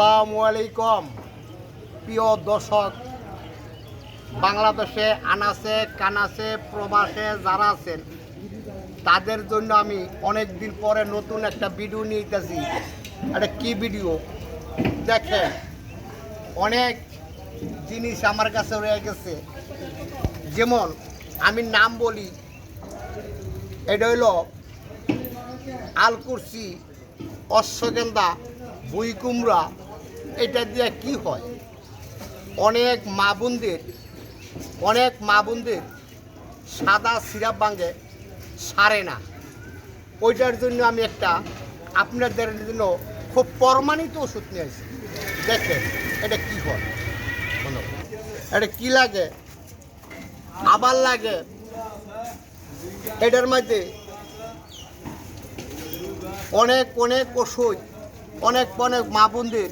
আসসালামু আলাইকুম। প্রিয় দর্শক, বাংলাদেশে, আনাসে, কানাসে প্রবাসে যারা আছেন, তাদের জন্য আমি অনেক দিন পরে নতুন একটা ভিডিও নিতেছি একটা কি ভিডিও? দেখেন, অনেক জিনিস আমার কাছে রয়ে গেছে। যেমন, আমি নাম বলি, এটা হইল আলকুরসি অশ্বগেন্দা বুই কুমড়া এটা দিয়ে কি হয়? অনেক মা বোনদের, অনেক মা বোনদের সাদা সিরাপ ভাঙে সারে না। ওইটার জন্য আমি একটা আপনাদের জন্য খুব প্রমাণিত ওষুধ নিয়ে আসি দেখেন, এটা কি হয়? এটা কি লাগে? আবার লাগে। এটার মধ্যে অনেক অনেক ওষুধ, অনেক অনেক মা বোনদের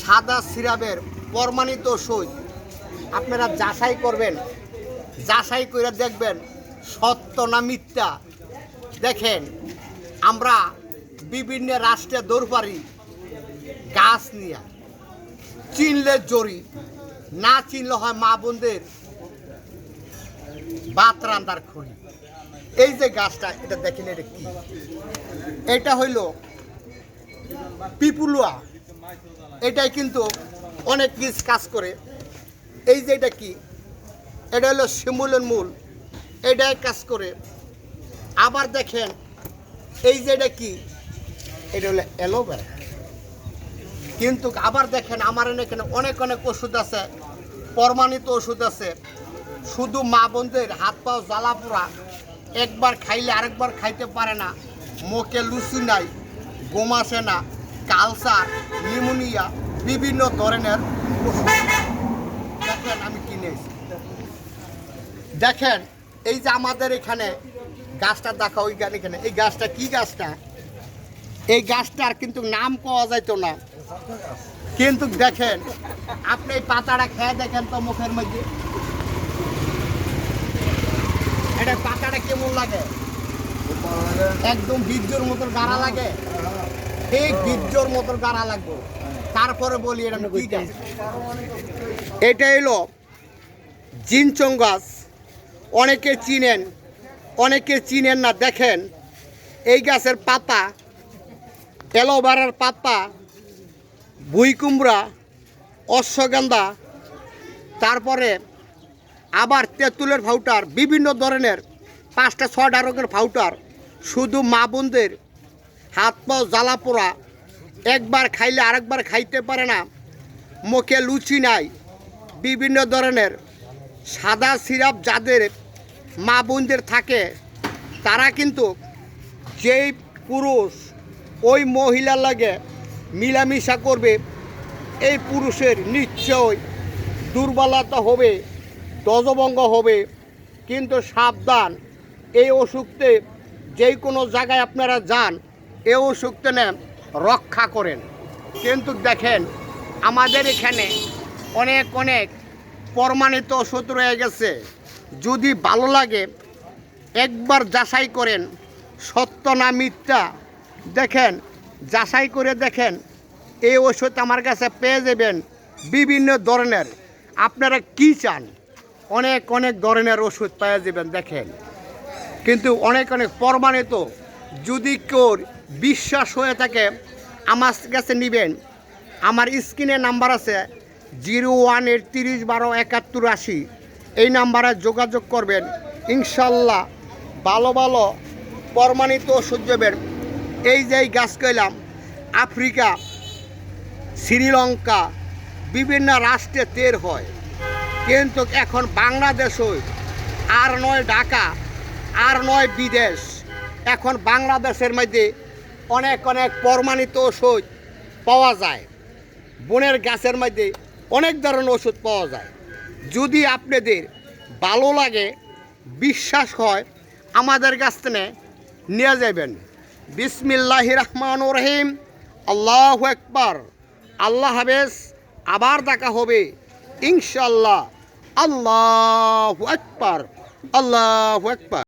সাদা সিরাপের প্রমাণিত সই আপনারা যাচাই করবেন, যাচাই করে দেখবেন সত্য না মিথ্যা। দেখেন, আমরা বিভিন্ন রাষ্ট্রে দৌড় পারি, গাছ নিয়ে। চিনলে জরি, না চিনলে হয় মা বোনদের বাত রান্দার খড়ি এই যে গাছটা, এটা দেখেন এটা কি? এটা হইল পিপুলুয়া। এটাই কিন্তু অনেক কিছু কাজ করে। এই যে এটা কি? এটা হলো শিমুলের মূল। এটাই কাজ করে। আবার দেখেন, এই যে এটা কি? এটা হলো অ্যালোভেরা। কিন্তু আবার দেখেন, আমার এখানে অনেক অনেক ওষুধ আছে, প্রমাণিত ওষুধ আছে। শুধু মা বোনদের হাত পাও জ্বালা পোড়া, একবার খাইলে আরেকবার খাইতে পারে না। মুখে লুচি নাই গোম আসে না। কালসার নিউমোনিয়া বিভিন্ন ধরনের দেখেন আমি কিনেছি দেখেন, এই যে আমাদের এখানে গাছটা দেখা ওই গান এখানে। এই গাছটা কি গাছটা? এই গাছটার কিন্তু নাম পাওয়া যাইতো না। কিন্তু দেখেন, আপনি এই পাতাটা খেয়ে দেখেন তো মুখের মধ্যে। এটা পাতাটা কেমন লাগে? একদম বীর্যর মতন গাড়া লাগে। ঠিক বীর্যর মতন গাড়া লাগবে। তারপরে বলি এটা কি গাছ এটা এলো জিনচং গাছ। অনেকে চিনেন অনেকে চিনেন না দেখেন। এই গাছের পাতা অ্যালোভেরার পাতা বুই কুমড়া অশ্বগন্ধা তারপরে আবার তেঁতুলের ফাউটার বিভিন্ন ধরনের পাঁচটা ছয়টা রোগের ফাউটার শুধু মা বোনদের হাত পাও জ্বালা পোড়া। একবার খাইলে আরেকবার খাইতে পারে না। মুখে লুচি নাই। বিভিন্ন ধরনের সাদা সিরাপ যাদের মা বোনদের থাকে, তারা কিন্তু যেই পুরুষ ওই মহিলার লাগে মিলামিশা করবে, এই পুরুষের নিশ্চয় দুর্বলতা হবে দজভঙ্গ হবে। কিন্তু সাবধান, এই অসুখতে যেই কোনো জায়গায় আপনারা যান এই অসুখতে নেন, রক্ষা করেন। কিন্তু দেখেন, আমাদের এখানে অনেক অনেক প্রমাণিত ওষুধ রয়ে গেছে। যদি ভালো লাগে, একবার যাচাই করেন, সত্য না মিথ্যা। দেখেন, যাচাই করে দেখেন, এই ওষুধ আমার কাছে পেয়ে যাবেন বিভিন্ন ধরনের। আপনারা কি চান? অনেক অনেক ধরনের ওষুধ পেয়ে যাবেন, দেখেন। কিন্তু অনেক অনেক প্রমাণিত। যদি কেউ বিশ্বাস হয়ে থাকে, আমার কাছে নেবেন। আমার স্ক্রিনে নাম্বার আছে জিরো ওয়ান এইট তিরিশ বারো একাত্তর আশি। এই নাম্বারে যোগাযোগ করবেন। ইনশাল্লাহ ভালো ভালো প্রমাণিত ওষুধ দেবেন। এই যে গাছ কইলাম, আফ্রিকা, শ্রীলঙ্কা, বিভিন্ন রাষ্ট্রে তের হয়। কিন্তু এখন বাংলাদেশই আর নয় ঢাকা, আর নয় বিদেশ। এখন বাংলাদেশের মধ্যে অনেক অনেক প্রমাণিত ওষুধ পাওয়া যায়। বনের গাছের মধ্যে অনেক ধরনের ওষুধ পাওয়া যায়। যদি আপনাদের ভালো লাগে, বিশ্বাস হয়, আমাদের কাছ থেকে নিয়ে যাবেন। বিসমিল্লাহ রহমান রহিম। আল্লাহ একবার আল্লাহ হাফেজ। আবার দেখা হবে ইনশাল্লাহ আল্লাহ একবার আল্লাহ একবার